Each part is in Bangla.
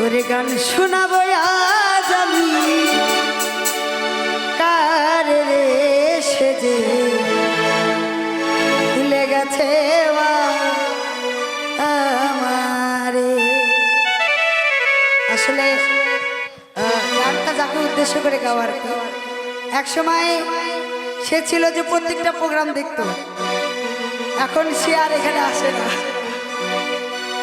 ওরে গান শোনাবো আজ আমি। কার রে সেজে? ভুলে গেছে আমারে। আসলে গানটা যাকে উদ্দেশ্য করে গাওয়ার এক সময় সে ছিল যে প্রত্যেকটা প্রোগ্রাম দেখতো। এখন সে আর এখানে আসে না।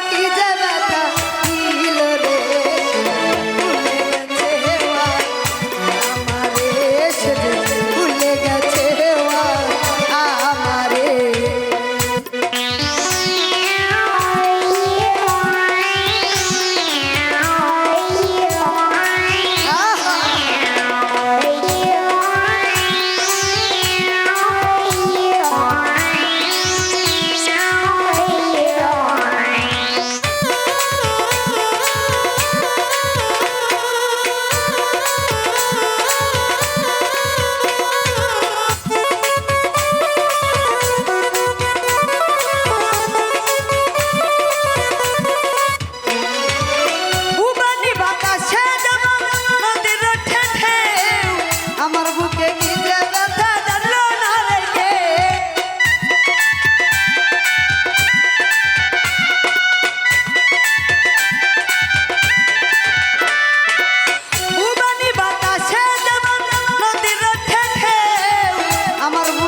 की Marmo.